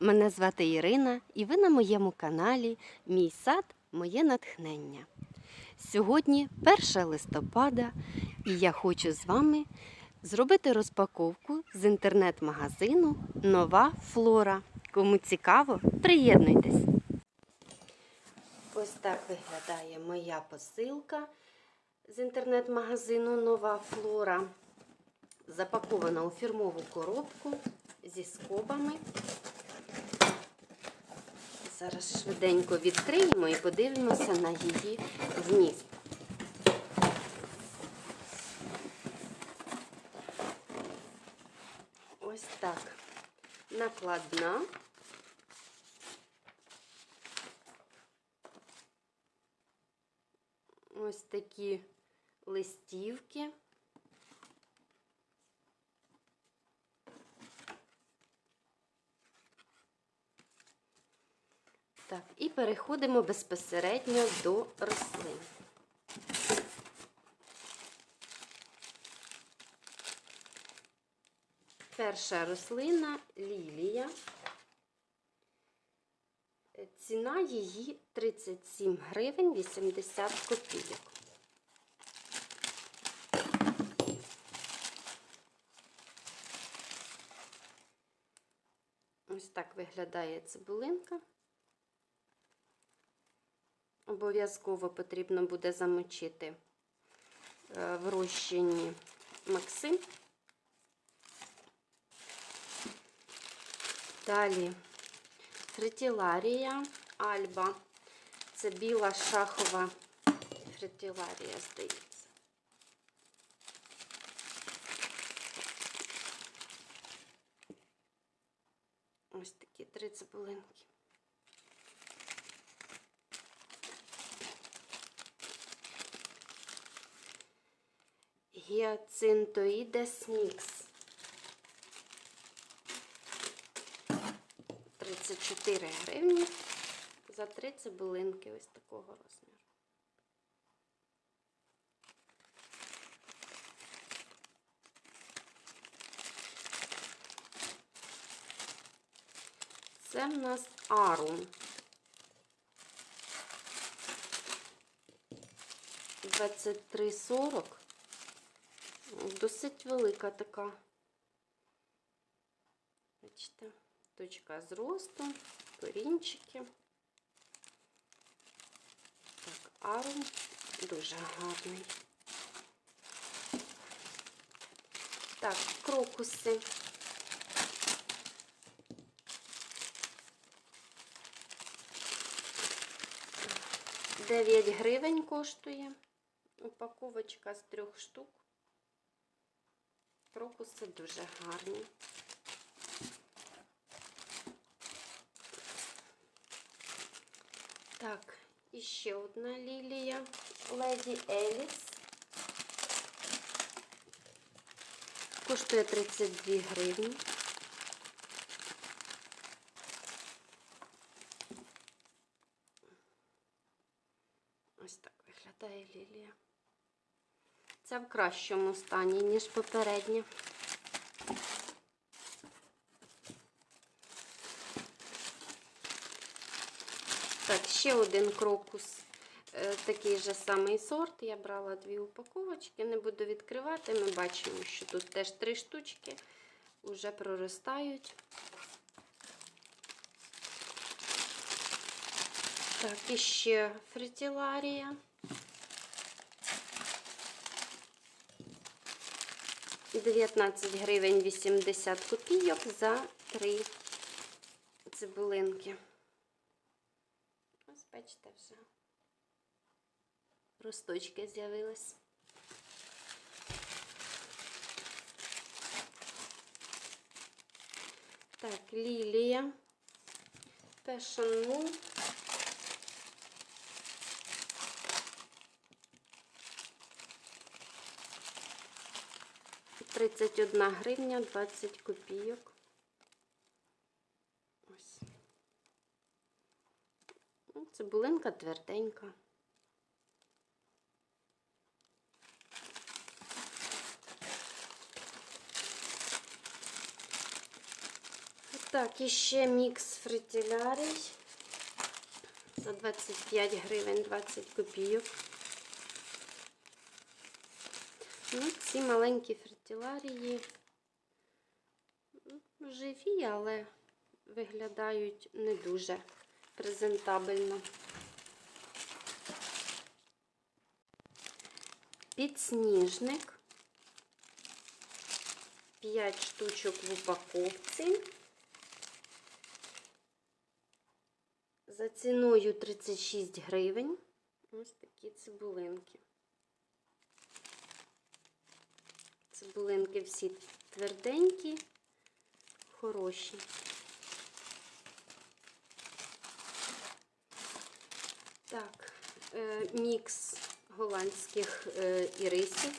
Мене звати Ірина, і ви на моєму каналі Мій сад, моє натхнення. Сьогодні 1 листопада, і я хочу з вами зробити розпаковку з інтернет-магазину Нова Флора. Кому цікаво, приєднуйтесь. Ось так виглядає моя посилка з інтернет-магазину Нова Флора. Запакована у фірмову коробку зі скобами. Зараз швиденько відкриємо і подивимося на її вміст. Ось так. Накладна. Ось такі листівки. Так, і переходимо безпосередньо до рослин. Перша рослина лілія. Ціна її 37 гривень 80 копійок. Ось так виглядає цибулинка. Обов'язково потрібно буде замочити е, в розчині Максим. Далі фритіларія Альба. Це біла шахова фритіларія, здається. Ось такі три цибулинки. Гіацинтоїдес мікс. 34 гривні за три цибулинки ось такого розміру. Це в нас арум. 23,40. Досить велика така. Бачите, точка зросту, корінчики. Так, арум дуже гарний. Так, крокуси. Дев'ять гривень коштує упаковочка з трьох штук. Крокуси дуже гарні. Так, і ще одна лілія Леді Еліс. Коштує 32 гривні. Ось так виглядає лілія. Це в кращому стані, ніж попередня. Так, ще один крокус, е, такий же самий сорт. Я брала дві упаковочки, не буду відкривати. Ми бачимо, що тут теж три штучки вже проростають. Так, і ще фритіларія. 19 гривень 80 копійок за 3 цибулинки. Ось, бачите, вже росточки з'явились. Так, лілія, пешенму. 31 гривня 20 копійок. Ось. Ну, цибулинка тверденька. Так, Іще мікс фритілярий за 25 гривень 20 копійок. Ну, ці маленькі фритилярії ну, живі, але виглядають не дуже презентабельно. Підсніжник. 5 штучок в упаковці. За ціною 36 гривень. Ось такі цибулинки. Цибулинки всі тверденькі, хороші. Так, е, мікс голландських е, ірисів.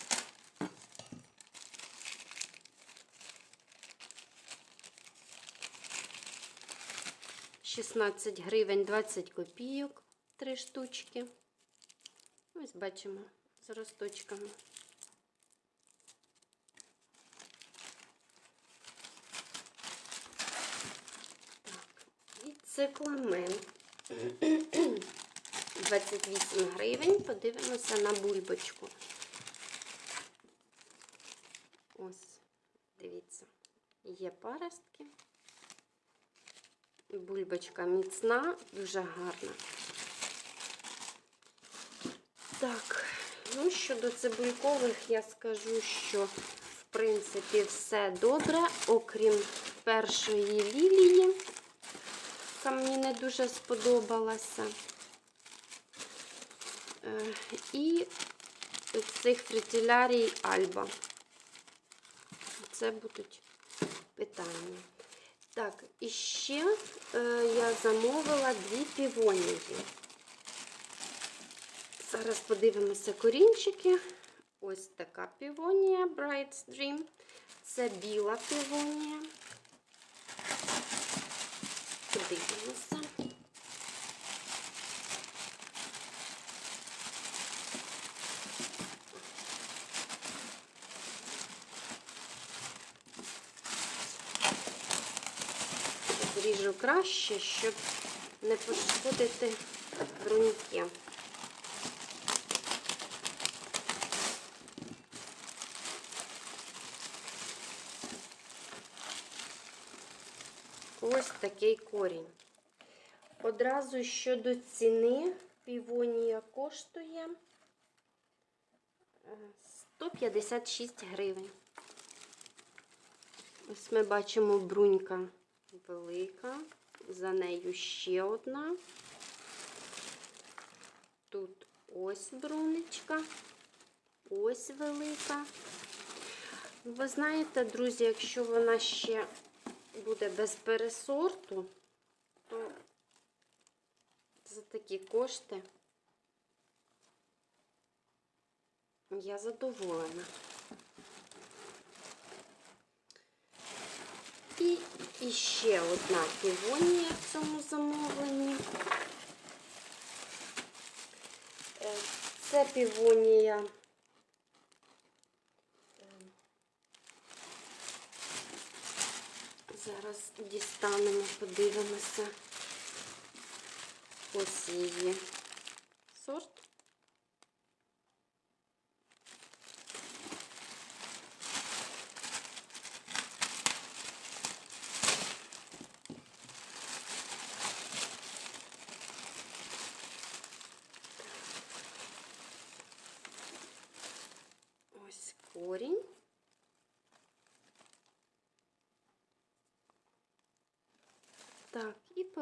Шістнадцять гривень 20 копійок, три штучки. Ось бачимо з росточками. Так, і цикламен. 28 гривень. Подивимося на бульбочку. Ось, дивіться, є паростки. Бульбочка міцна, дуже гарна. Так, ну щодо цибулькових, я скажу, що в принципі все добре, окрім першої лілії, яка мені не дуже сподобалася. Е, І цих фритилярій Альба. Це будуть питання. Так, і ще е, я замовила дві півонії. Зараз подивимося корінчики. Ось така півонія Bright Dream. Це біла півонія. Подивимося. Зріжу краще, щоб не пошкодити бруньки. Ось такий корінь. Одразу щодо ціни півонія коштує е, 156 гривень. Ось ми бачимо брунька велика, за нею ще одна. Тут ось брунечка, ось велика. Ви знаєте, друзі, якщо вона ще буде без пересорту, то за такі кошти я задоволена. І, і ще одна півонія в цьому замовленні. Е, Це півонія. е, Зараз дістанемо, подивимося. Ось її сорт. Ось корінь.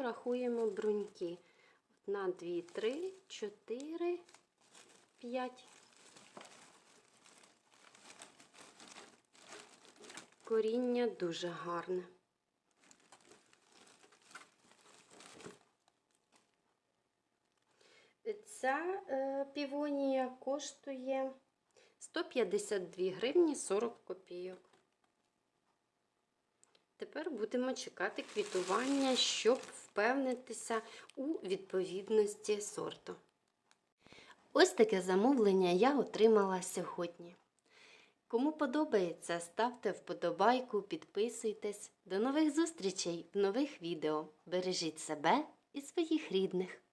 Порахуємо бруньки. Одна, дві, три, чотири, п'ять. Коріння дуже гарне. Ця е, півонія коштує 152 гривні 40 копійок. Тепер будемо чекати квітування, щоб впевнитися у відповідності сорту. Ось таке замовлення я отримала сьогодні. Кому подобається, ставте вподобайку, підписуйтесь. До нових зустрічей в нових відео. Бережіть себе і своїх рідних.